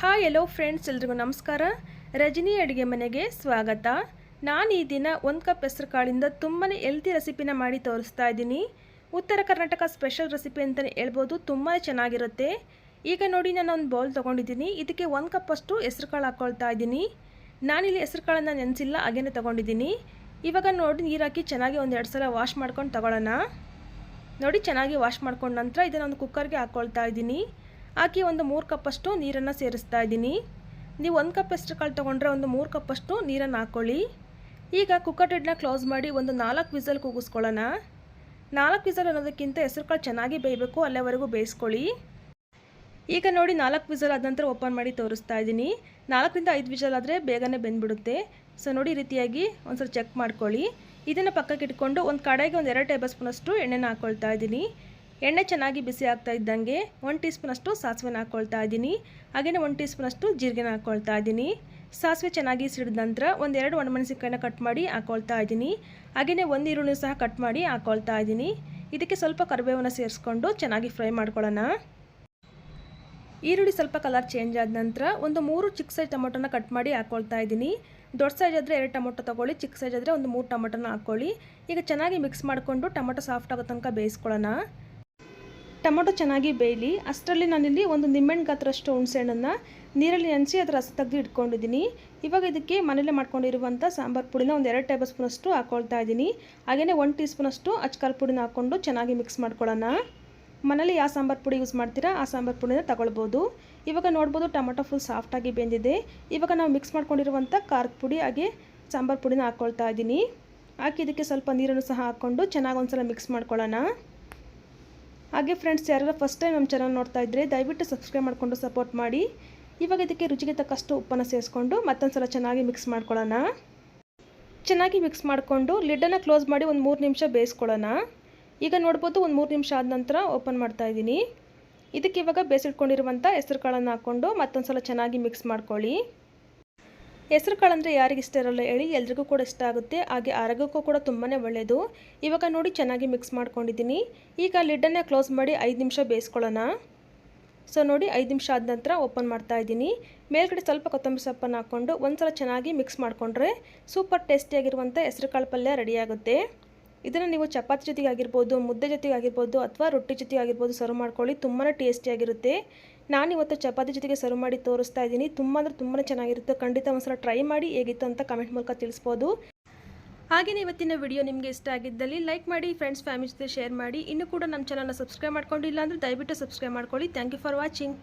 Hi ಎಲ್ಲೋ friends ಎಲ್ರಿಗೂ ನಮಸ್ಕಾರ. ರಜನಿ ಅಡುಗೆ ಮನೆಗೆ ಸ್ವಾಗತ. ನಾನು ಈ ದಿನ ಒಂದು ಕಪ್ ಹೆಸರು ಕಾಳಿಂದ ತುಂಬಾ ಎಲ್ತಿ ರೆಸಿಪಿನ ಮಾಡಿ ತೋರಿಸ್ತಾ ಇದ್ದೀನಿ. ಉತ್ತರ ಕರ್ನಾಟಕ ಸ್ಪೆಷಲ್ ರೆಸಿಪಿ ಅಂತಲೇ ಹೇಳ್ಬೋದು ತುಂಬಾ ಚೆನ್ನಾಗಿರುತ್ತೆ. ಈಗ ನೋಡಿ ನಾನು ಒಂದು ಬೌಲ್ ತೊಗೊಂಡಿದ್ದೀನಿ. ಇದಕ್ಕೆ ಒಂದು ಕಪ್ಪಷ್ಟು ಹೆಸರು ಕಾಳು ಹಾಕ್ಕೊಳ್ತಾ ಇದ್ದೀನಿ. ನಾನಿಲ್ಲಿ ಹೆಸರು ಕಾಳನ್ನು ನೆನೆಸಿಲ್ಲ, ಹಾಗೇನೆ ತೊಗೊಂಡಿದ್ದೀನಿ. ಇವಾಗ ನೋಡಿ ನೀರು ಹಾಕಿ ಚೆನ್ನಾಗಿ ಒಂದು ಎರಡು ಸಲ ವಾಶ್ ಮಾಡ್ಕೊಂಡು ತೊಗೊಳ್ಳೋಣ. ನೋಡಿ ಚೆನ್ನಾಗಿ ವಾಶ್ ಮಾಡ್ಕೊಂಡ ನಂತರ ಇದನ್ನು ಒಂದು ಕುಕ್ಕರ್ಗೆ ಹಾಕ್ಕೊಳ್ತಾ ಇದ್ದೀನಿ. ಹಾಕಿ ಒಂದು ಮೂರು ಕಪ್ಪಷ್ಟು ನೀರನ್ನು ಸೇರಿಸ್ತಾ ಇದ್ದೀನಿ. ನೀವು ಒಂದು ಕಪ್ ಹೆಸರು ಕಾಳು ತೊಗೊಂಡ್ರೆ ಒಂದು ಮೂರು ಕಪ್ಪಷ್ಟು ನೀರನ್ನು ಹಾಕ್ಕೊಳ್ಳಿ. ಈಗ ಕುಕ್ಕರ್ ಟೆಡ್ನ ಕ್ಲೋಸ್ ಮಾಡಿ ಒಂದು ನಾಲ್ಕು ವಿಸಲ್ ಕೂಗಿಸ್ಕೊಳ್ಳೋಣ. ನಾಲ್ಕು ವಿಸಲ್ ಅನ್ನೋದಕ್ಕಿಂತ ಹೆಸರು ಕಾಳು ಚೆನ್ನಾಗಿ ಬೇಯಬೇಕು, ಅಲ್ಲೇವರೆಗೂ ಬೇಯಿಸ್ಕೊಳ್ಳಿ. ಈಗ ನೋಡಿ ನಾಲ್ಕು ವಿಸಲ್ ಆದ ನಂತರ ಓಪನ್ ಮಾಡಿ ತೋರಿಸ್ತಾ ಇದ್ದೀನಿ. ನಾಲ್ಕರಿಂದ ಐದು ವಿಸಲ್ ಆದರೆ ಬೇಗನೆ ಬೆಂದ್ಬಿಡುತ್ತೆ. ಸೊ ನೋಡಿ ರೀತಿಯಾಗಿ ಒಂದ್ಸಲ ಚೆಕ್ ಮಾಡ್ಕೊಳ್ಳಿ. ಇದನ್ನು ಪಕ್ಕಕ್ಕೆ ಇಟ್ಕೊಂಡು ಒಂದು ಕಡೆಗೆ ಒಂದು ಎರಡು ಟೇಬಲ್ ಸ್ಪೂನಷ್ಟು ಎಣ್ಣೆನ ಹಾಕ್ಕೊಳ್ತಾ ಇದ್ದೀನಿ. ಎಣ್ಣೆ ಚೆನ್ನಾಗಿ ಬಿಸಿ ಆಗ್ತಾ ಇದ್ದಂಗೆ ಒನ್ ಟೀ ಸ್ಪೂನಷ್ಟು ಸಾಸಿವೆನ ಹಾಕ್ಕೊಳ್ತಾ ಇದ್ದೀನಿ. ಹಾಗೆಯೇ ಒನ್ ಟೀ ಸ್ಪೂನಷ್ಟು ಜೀರಿಗೆನ ಹಾಕ್ಕೊಳ್ತಾ ಇದ್ದೀನಿ. ಸಾಸಿವೆ ಚೆನ್ನಾಗಿ ಸಿಡಿದ ನಂತರ ಒಂದೆರಡು ಒಣಮೆಣಸಿನಕಾಯಿನ ಕಟ್ ಮಾಡಿ ಹಾಕ್ಕೊಳ್ತಾ ಇದ್ದೀನಿ. ಹಾಗೆಯೇ ಒಂದು ಈರುಳ್ಳಿ ಸಹ ಕಟ್ ಮಾಡಿ ಹಾಕ್ಕೊಳ್ತಾ ಇದ್ದೀನಿ. ಇದಕ್ಕೆ ಸ್ವಲ್ಪ ಕರಿಬೇವನ್ನು ಸೇರಿಸ್ಕೊಂಡು ಚೆನ್ನಾಗಿ ಫ್ರೈ ಮಾಡ್ಕೊಳ್ಳೋಣ. ಈರುಳ್ಳಿ ಸ್ವಲ್ಪ ಕಲರ್ ಚೇಂಜ್ ಆದ ನಂತರ ಒಂದು ಮೂರು ಚಿಕ್ಕ ಸೈಜ್ ಟೊಮೊಟೊನ ಕಟ್ ಮಾಡಿ ಹಾಕ್ಕೊಳ್ತಾ ಇದ್ದೀನಿ. ದೊಡ್ಡ ಸೈಜ್ ಆದರೆ ಎರಡು ಟೊಮೊಟೊ ತೊಗೊಳ್ಳಿ, ಚಿಕ್ಕ ಸೈಜ್ ಆದರೆ ಒಂದು ಮೂರು ಟೊಮೊಟೊನ ಹಾಕ್ಕೊಳ್ಳಿ ಈಗ ಚೆನ್ನಾಗಿ ಮಿಕ್ಸ್ ಮಾಡಿಕೊಂಡು ಟೊಮೊಟೊ ಸಾಫ್ಟ್ ಆಗೋ ತನಕ ಬೇಯಿಸ್ಕೊಳ್ಳೋಣ. ಟೊಮೊಟೊ ಚೆನ್ನಾಗಿ ಬೇಯಲಿ, ಅಷ್ಟರಲ್ಲಿ ನಾನಿಲ್ಲಿ ಒಂದು ನಿಂಬೆಹಣ್ಣು ಗಾತ್ರಷ್ಟು ಹುಣಸೆಹಣ್ಣನ್ನು ನೀರಲ್ಲಿ ನೆನೆಸಿ ಅದರ ರಸ ತೆಗೆದು ಇಟ್ಕೊಂಡಿದ್ದೀನಿ. ಇವಾಗ ಇದಕ್ಕೆ ಮನೇಲೆ ಮಾಡ್ಕೊಂಡಿರುವಂಥ ಸಾಂಬಾರು ಪುಡಿನ ಒಂದು ಎರಡು ಟೇಬಲ್ ಸ್ಪೂನಷ್ಟು ಹಾಕ್ಕೊಳ್ತಾ ಇದ್ದೀನಿ. ಹಾಗೆಯೇ ಒಂದು ಟೀ ಸ್ಪೂನಷ್ಟು ಪುಡಿನ ಹಾಕ್ಕೊಂಡು ಚೆನ್ನಾಗಿ ಮಿಕ್ಸ್ ಮಾಡ್ಕೊಳ್ಳೋಣ. ಮನೇಲಿ ಯಾವ ಸಾಂಬಾರು ಪುಡಿ ಯೂಸ್ ಮಾಡ್ತೀರಾ, ಆ ಸಾಂಬಾರು ಪುಡಿನ ತಗೊಳ್ಬೋದು. ಇವಾಗ ನೋಡ್ಬೋದು ಟೊಮೊಟೊ ಫುಲ್ ಸಾಫ್ಟಾಗಿ ಬೆಂದಿದೆ. ಇವಾಗ ನಾವು ಮಿಕ್ಸ್ ಮಾಡ್ಕೊಂಡಿರುವಂಥ ಖಾರದ ಪುಡಿ ಹಾಗೆ ಸಾಂಬಾರು ಪುಡಿನ ಹಾಕ್ಕೊಳ್ತಾ ಇದ್ದೀನಿ. ಹಾಕಿ ಇದಕ್ಕೆ ಸ್ವಲ್ಪ ನೀರನ್ನು ಸಹ ಹಾಕ್ಕೊಂಡು ಚೆನ್ನಾಗಿ ಒಂದ್ಸಲ ಮಿಕ್ಸ್ ಮಾಡ್ಕೊಳ್ಳೋಣ. ಹಾಗೆ ಫ್ರೆಂಡ್ಸ್ ಯಾರೆಲ್ಲ ಫಸ್ಟ್ ಟೈಮ್ ನಮ್ಮ ಚಾನಲ್ ನೋಡ್ತಾ ಇದ್ದರೆ ದಯವಿಟ್ಟು ಸಬ್ಸ್ಕ್ರೈಬ್ ಮಾಡಿಕೊಂಡು ಸಪೋರ್ಟ್ ಮಾಡಿ. ಇವಾಗ ಇದಕ್ಕೆ ರುಚಿಗೆ ತಕ್ಕಷ್ಟು ಉಪ್ಪನ್ನು ಸೇರಿಸ್ಕೊಂಡು ಮತ್ತೊಂದು ಸಲ ಚೆನ್ನಾಗಿ ಮಿಕ್ಸ್ ಮಾಡ್ಕೊಳ್ಳೋಣ. ಚೆನ್ನಾಗಿ ಮಿಕ್ಸ್ ಮಾಡಿಕೊಂಡು ಲಿಡ್ಡನ್ನು ಕ್ಲೋಸ್ ಮಾಡಿ ಒಂದು ಮೂರು ನಿಮಿಷ ಬೇಯಿಸ್ಕೊಳ್ಳೋಣ. ಈಗ ನೋಡ್ಬೋದು ಒಂದು ಮೂರು ನಿಮಿಷ ಆದ ನಂತರ ಓಪನ್ ಮಾಡ್ತಾ ಇದ್ದೀನಿ. ಇದಕ್ಕೆ ಇವಾಗ ಬೇಸಿಟ್ಕೊಂಡಿರುವಂಥ ಹೆಸರು ಕಾಳನ್ನು ಹಾಕ್ಕೊಂಡು ಮತ್ತೊಂದು ಸಲ ಚೆನ್ನಾಗಿ ಮಿಕ್ಸ್ ಮಾಡ್ಕೊಳ್ಳಿ. ಹೆಸರು ಕಾಳು ಅಂದರೆ ಯಾರಿಗೆ ಇಷ್ಟ ಇರಲ್ಲ ಹೇಳಿ ಎಲ್ರಿಗೂ ಕೂಡ ಇಷ್ಟ ಆಗುತ್ತೆ. ಹಾಗೆ ಆರೋಗ್ಯಕ್ಕೂ ಕೂಡ ತುಂಬಾ ಒಳ್ಳೆಯದು ಇವಾಗ ನೋಡಿ ಚೆನ್ನಾಗಿ ಮಿಕ್ಸ್ ಮಾಡ್ಕೊಂಡಿದ್ದೀನಿ. ಈಗ ಲಿಡ್ಡನ್ನೇ ಕ್ಲೋಸ್ ಮಾಡಿ ಐದು ನಿಮಿಷ ಬೇಯಿಸ್ಕೊಳ್ಳೋಣ. ಸೊ ನೋಡಿ ಐದು ನಿಮಿಷ ಆದ ನಂತರ ಓಪನ್ ಮಾಡ್ತಾ ಇದ್ದೀನಿ. ಮೇಲ್ಗಡೆ ಸ್ವಲ್ಪ ಕೊತ್ತಂಬರಿ ಸೊಪ್ಪನ್ನು ಹಾಕ್ಕೊಂಡು ಒಂದು ಸಲ ಚೆನ್ನಾಗಿ ಮಿಕ್ಸ್ ಮಾಡಿಕೊಂಡ್ರೆ ಸೂಪರ್ ಟೇಸ್ಟಿಯಾಗಿರುವಂಥ ಹೆಸರು ಕಾಳು ಪಲ್ಯ ರೆಡಿಯಾಗುತ್ತೆ ಇದನ್ನು ನೀವು ಚಪಾತಿ ಜೊತೆಗೆ ಆಗಿರ್ಬೋದು ಮುದ್ದೆ ಜೊತೆಗೆ ಆಗಿರ್ಬೋದು ಅಥವಾ ರೊಟ್ಟಿ ಜೊತೆಗೆ ಆಗಿರ್ಬೋದು ಸರ್ವ್ ಮಾಡ್ಕೊಳ್ಳಿ ತುಂಬಾ ಟೇಸ್ಟಿಯಾಗಿರುತ್ತೆ ನಾನಿವತ್ತು ಚಪಾತಿ ಜೊತೆಗೆ ಸರ್ವ್ ಮಾಡಿ ತೋರಿಸ್ತಾ ಇದ್ದೀನಿ. ತುಂಬ ಅಂದರೆ ತುಂಬಾ ಚೆನ್ನಾಗಿರುತ್ತೆ. ಖಂಡಿತ ಒಂದ್ಸಲ ಟ್ರೈ ಮಾಡಿ ಹೇಗಿತ್ತು ಅಂತ ಕಮೆಂಟ್ ಮೂಲಕ ತಿಳಿಸ್ಬೋದು. ಹಾಗೆಯೇ ಇವತ್ತಿನ ವಿಡಿಯೋ ನಿಮಗೆ ಇಷ್ಟ ಆಗಿದ್ದಲ್ಲಿ ಲೈಕ್ ಮಾಡಿ ಫ್ರೆಂಡ್ಸ್ ಫ್ಯಾಮಿಲಿ ಜೊತೆ ಶೇರ್ ಮಾಡಿ. ಇನ್ನೂ ಕೂಡ ನಮ್ಮ ಚಾನಲ್ನ ಸಬ್ಸ್ಕ್ರೈಬ್ ಮಾಡ್ಕೊಂಡಿಲ್ಲ ಅಂದರೆ ದಯವಿಟ್ಟು ಸಬ್ಸ್ಕ್ರೈಬ್ ಮಾಡ್ಕೊಳ್ಳಿ. Thank you for watching